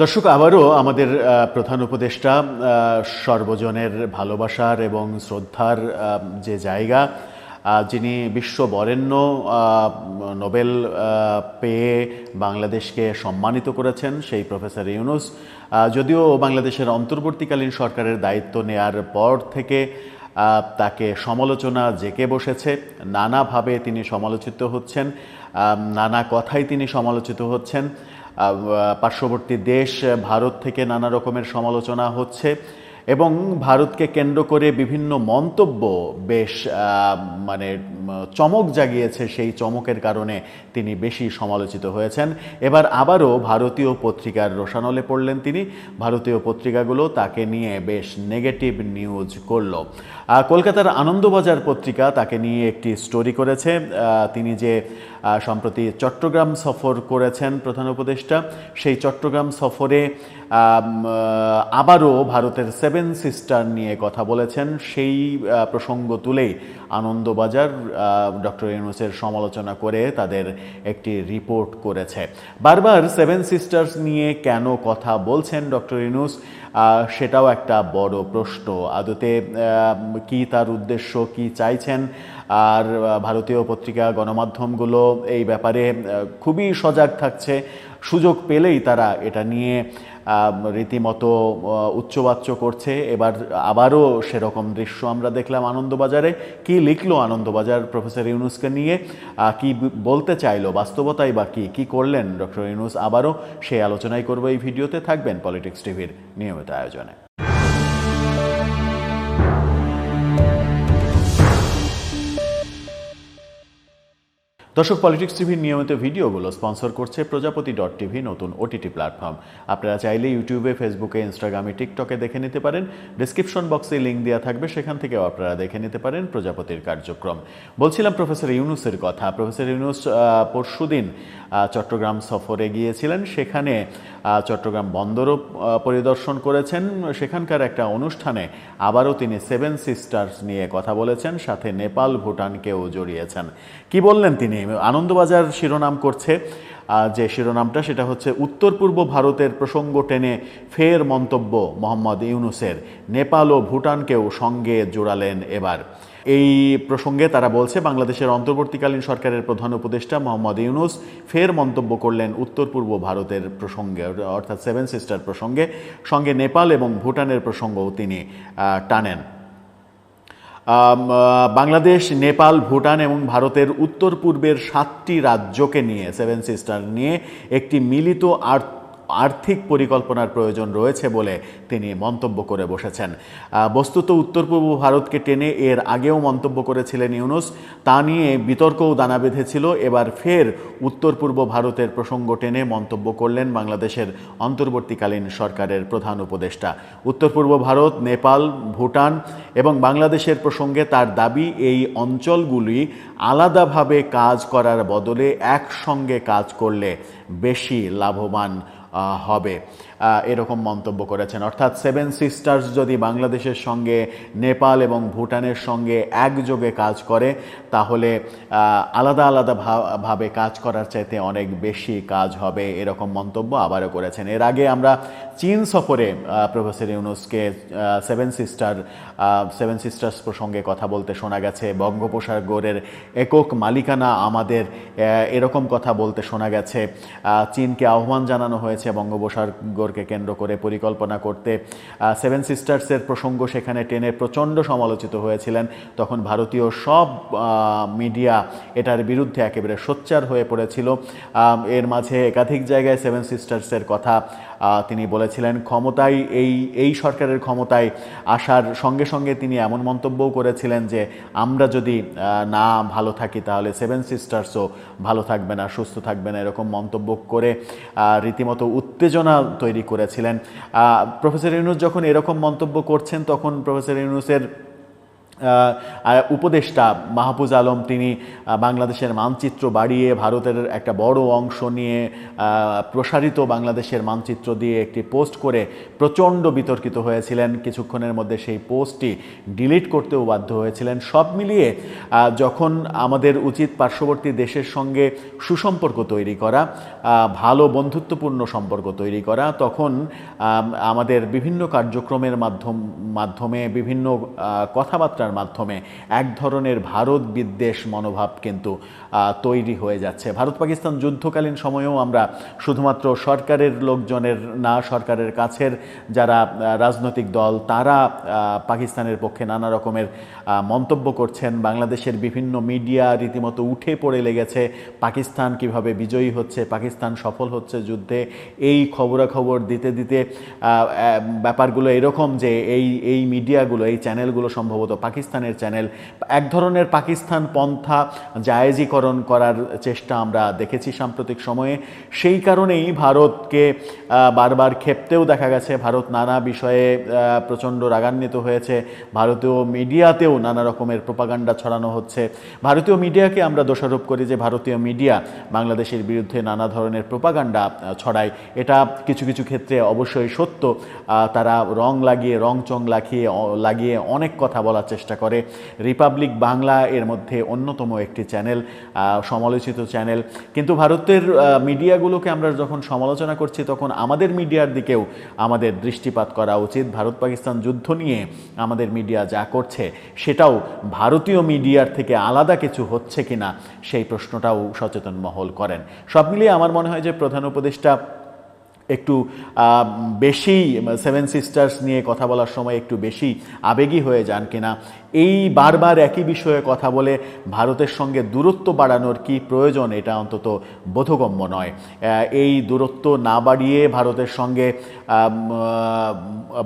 দর্শক, আবারও আমাদের প্রধান উপদেষ্টা সর্বজনের ভালোবাসার এবং শ্রদ্ধার যে জায়গা যিনি বিশ্ব বরেণ্য নোবেল পেয়ে বাংলাদেশকে সম্মানিত করেছেন, সেই প্রফেসর ইউনুস। যদিও বাংলাদেশের অন্তর্বর্তীকালীন সরকারের দায়িত্ব নেয়ার পর থেকে তাকে সমালোচনা জেকে বসেছে, নানাভাবে তিনি সমালোচিত হচ্ছেন। নানা কথাই তিনি সমালোচিত হচ্ছেন। পার্শ্ববর্তী দেশ ভারত থেকে নানা রকমের সমালোচনা হচ্ছে। এবং ভারতকে কেন্দ্র করে বিভিন্ন মন্তব্য বেশ মানে চমক জাগিয়েছে সেই চমকের কারণে তিনি বেশি সমালোচিত হয়েছেন। এবার আবারও ভারতীয় পত্রিকার রোশানলে পড়লেন তিনি। ভারতীয় পত্রিকাগুলো তাকে নিয়ে বেশ নেগেটিভ নিউজ করল। কলকাতার আনন্দবাজার পত্রিকা তাকে নিয়ে একটি স্টোরি করেছে। তিনি যে সম্প্রতি চট্টগ্রাম সফর করেছেন প্রধান উপদেষ্টা, সেই চট্টগ্রাম সফরে আবারও ভারতের সেভেন সিস্টার নিয়ে কথা বলেছেন। সেই প্রসঙ্গ তুলেই আনন্দবাজার ডক্টর ইউনুসের সমালোচনা করে তাদের একটি রিপোর্ট করেছে। বারবার সেভেন সিস্টার্স নিয়ে কেন কথা বলছেন ডক্টর ইউনুস? সেটাও একটা বড় প্রশ্ন। আদতে কি তার উদ্দেশ্য, কি চাইছেন? আর ভারতীয় পত্রিকা গণমাধ্যমগুলো এই ব্যাপারে খুবই সজাগ থাকছে। সুযোগ পেলেই তারা এটা নিয়ে রীতিমতো উচ্চবাচ্য করছে। এবার আবারও সেরকম দৃশ্য আমরা দেখলাম আনন্দবাজারে। কি লিখলো আনন্দবাজার প্রফেসর ইউনুসকে নিয়ে? কি বলতে চাইলো? বাস্তবতাই বা কি? কি করলেন ডক্টর ইউনুস? আবারও সেই আলোচনাই করব এই ভিডিওতে। থাকবেন পলিটিক্স টিভির নিয়মিত আয়োজনে। দর্শক পলিটিক্স টিভির নিয়মিত ভিডিওগুলো স্পন্সর করছে প্রজাপতি ডট টিভি নতুন ওটিটি প্ল্যাটফর্ম আপনারা চাইলে ইউটিউবে ফেসবুকে ইনস্টাগ্রামে টিকটকে দেখে নিতে পারেন। ডিসক্রিপশন বক্সে লিঙ্ক দেওয়া থাকবে, সেখান থেকেও আপনারা দেখে নিতে পারেন প্রজাপতির কার্যক্রম। বলছিলাম প্রফেসর ইউনুসের কথা। প্রফেসর ইউনুস পরশুদিন চট্টগ্রাম সফরে গিয়েছিলেন। সেখানে চট্টগ্রাম বন্দরও পরিদর্শন করেছেন। সেখানকার একটা অনুষ্ঠানে আবারও তিনি সেভেন সিস্টার্স নিয়ে কথা বলেছেন। সাথে নেপাল, ভুটানকেও জড়িয়েছেন। কি বললেন তিনি? আনন্দবাজার শিরোনাম করছে যে শিরোনামটা সেটা হচ্ছে, উত্তর পূর্ব ভারতের প্রসঙ্গ টেনে ফের মন্তব্য মোহাম্মদ ইউনুসের। নেপাল ও ভুটানকেও সঙ্গে জোড়ালেন এবার। এই প্রসঙ্গে তারা বলছে, বাংলাদেশের অন্তর্বর্তীকালীন সরকারের প্রধান উপদেষ্টা মোহাম্মদ ইউনুস ফের মন্তব্য করলেন উত্তর পূর্ব ভারতের প্রসঙ্গে, অর্থাৎ সেভেন সিস্টার প্রসঙ্গে। সঙ্গে নেপাল এবং ভুটানের প্রসঙ্গও তিনি টানেন। বাংলাদেশ, নেপাল, ভুটান এবং ভারতের উত্তর পূর্বের সাতটি রাজ্যকে নিয়ে সেভেন সিস্টার নিয়ে একটি মিলিত আর- আর্থিক পরিকল্পনার প্রয়োজন রয়েছে বলে তিনি মন্তব্য করে বসেছেন। বস্তুত উত্তর পূর্ব ভারতকে টেনে এর আগেও মন্তব্য করেছিলেন ইউনুস। তা নিয়ে বিতর্কও দানা বেঁধেছিল। এবার ফের উত্তর পূর্ব ভারতের প্রসঙ্গ টেনে মন্তব্য করলেন বাংলাদেশের অন্তর্বর্তীকালীন সরকারের প্রধান উপদেষ্টা। উত্তর পূর্ব ভারত, নেপাল, ভুটান এবং বাংলাদেশের প্রসঙ্গে তার দাবি, এই অঞ্চলগুলি আলাদাভাবে কাজ করার বদলে একসঙ্গে কাজ করলে বেশি লাভবান হবে। এরকম মন্তব্য করেছেন। অর্থাৎ সেভেন সিস্টার্স যদি বাংলাদেশের সঙ্গে, নেপাল এবং ভুটানের সঙ্গে একযোগে কাজ করে, তাহলে আলাদা আলাদা ভাবে কাজ করার চাইতে অনেক বেশি কাজ হবে এরকম মন্তব্য আবারও করেছেন। এর আগে আমরা চীন সফরে প্রফেসর ইউনুসকে সেভেন সিস্টার সেভেন সিস্টার্স প্রসঙ্গে কথা বলতে শোনা গেছে। বঙ্গোপসাগরের একক মালিকানা আমাদের এরকম কথা বলতে শোনা গেছে। চীনকে আহ্বান জানানো হয়েছে বঙ্গোপসাগরকে কেন্দ্র করে পরিকল্পনা করতে। সেভেন সিস্টার্সের প্রসঙ্গ সেখানে টেনে প্রচণ্ড সমালোচিত হয়েছিলেন। তখন ভারতীয় সব মিডিয়া এটার বিরুদ্ধে একেবারে সোচ্চার হয়ে পড়েছিল। এর মাঝে একাধিক জায়গায় সেভেন সিস্টার্সের কথা তিনি বলেছিলেন ক্ষমতায় এই এই সরকারের ক্ষমতায় আসার সঙ্গে সঙ্গে তিনি এমন মন্তব্যও করেছিলেন যে, আমরা যদি না ভালো থাকি তাহলে সেভেন সিস্টার্সও ভালো থাকবে না, সুস্থ থাকবে না, এরকম মন্তব্য করে রীতিমতো উত্তেজনা তৈরি করেছিলেন। প্রফেসর ইউনুস যখন এরকম মন্তব্য করছেন, তখন প্রফেসর ইউনুসের উপদেষ্টা মাহফুজ আলম তিনি বাংলাদেশের মানচিত্র বাড়িয়ে ভারতের একটা বড় অংশ নিয়ে প্রসারিত বাংলাদেশের মানচিত্র দিয়ে একটি পোস্ট করে প্রচণ্ড বিতর্কিত হয়েছিলেন। কিছুক্ষণের মধ্যে সেই পোস্টটি ডিলিট করতেও বাধ্য হয়েছিলেন। সব মিলিয়ে যখন আমাদের উচিত পার্শ্ববর্তী দেশের সঙ্গে সুসম্পর্ক তৈরি করা ভালো বন্ধুত্বপূর্ণ সম্পর্ক তৈরি করা, তখন আমাদের বিভিন্ন কার্যক্রমের মাধ্যম, মাধ্যমে বিভিন্ন কথাবার্তার মাধ্যমে এক ধরনের ভারত বিদ্বেষ মনোভাব কিন্তু তৈরি হয়ে যাচ্ছে। ভারত পাকিস্তান যুদ্ধকালীন সময়েও আমরা শুধুমাত্র সরকারের লোকজনের না, সরকারের কাছের যারা রাজনৈতিক দল, তারা পাকিস্তানের পক্ষে নানা রকমের মন্তব্য করছেন। বাংলাদেশের বিভিন্ন মিডিয়া রীতিমতো উঠে পড়ে লেগেছে, পাকিস্তান কীভাবে বিজয়ী হচ্ছে, পাকিস্তান সফল হচ্ছে যুদ্ধে, এই খবরাখবর দিতে দিতে ব্যাপারগুলো এরকম যে, এই এই মিডিয়াগুলো, এই চ্যানেলগুলো সম্ভবত পাকিস্তানের চ্যানেল। এক ধরনের পাকিস্তান পন্থা জায়েজীকরণ করার চেষ্টা আমরা দেখেছি সাম্প্রতিক সময়ে। সেই কারণেই ভারতকে বারবার ক্ষেপতেও দেখা গেছে। ভারত নানা বিষয়ে প্রচণ্ড রাগান্বিত হয়েছে। ভারতীয় মিডিয়াতেও নানা রকমের প্রপাগান্ডা ছড়ানো হচ্ছে। ভারতীয় মিডিয়াকে আমরা দোষারোপ করি যে ভারতীয় মিডিয়া বাংলাদেশের বিরুদ্ধে নানা ধরনের প্রপাগান্ডা ছড়ায়। এটা কিছু কিছু ক্ষেত্রে অবশ্যই সত্য। তারা রং লাগিয়ে, রং চং লাগিয়ে লাগিয়ে অনেক কথা বলার চেষ্টা করে। রিপাবলিক বাংলা এর মধ্যে অন্যতম একটি চ্যানেল সমালোচিত চ্যানেল। কিন্তু ভারতের মিডিয়াগুলোকে আমরা যখন সমালোচনা করছি, তখন আমাদের মিডিয়ার দিকেও আমাদের দৃষ্টিপাত করা উচিত। ভারত পাকিস্তান যুদ্ধ নিয়ে আমাদের মিডিয়া যা করছে, সেটাও ভারতীয় মিডিয়ার থেকে আলাদা কিছু হচ্ছে কিনা, সেই প্রশ্নটাও সচেতন মহল করেন। সব মিলিয়ে আমার মনে হয় যে প্রধান উপদেষ্টা একটু বেশি সেভেন সিস্টার্স নিয়ে কথা বলার সময় একটু বেশি আবেগী হয়ে যান কিনা। এই বারবার একই বিষয়ে কথা বলে ভারতের সঙ্গে দূরত্ব বাড়ানোর কি প্রয়োজন এটা অন্তত বোধগম্য নয়। এই দূরত্ব না বাড়িয়ে ভারতের সঙ্গে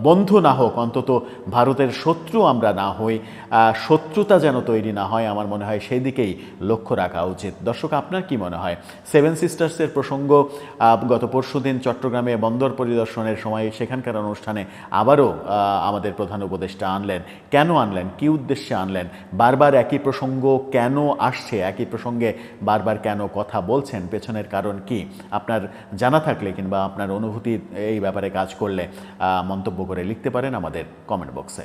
বন্ধু না হোক, অন্তত ভারতের শত্রু আমরা না হই শত্রুতা যেন তৈরি না হয় আমার মনে হয় সেই দিকেই লক্ষ্য রাখা উচিত। দর্শক, আপনার কি মনে হয়? সেভেন সিস্টার্সের প্রসঙ্গ গত পরশুদিন চট্টগ্রামে বন্দর পরিদর্শনের সময় সেখানকার অনুষ্ঠানে আবারও আমাদের প্রধান উপদেষ্টা আনলেন। কেন আনলেন? কি উদ্দেশ্যে আনলেন? বারবার একই প্রসঙ্গ কেন আসছে? একই প্রসঙ্গে বারবার কেন কথা বলছেন? পেছনের কারণ কি? আপনার জানা থাকলে কিংবা আপনার অনুভূতি এই ব্যাপারে কাজ করলে মন্তব্য করে লিখতে পারেন আমাদের কমেন্ট বক্সে।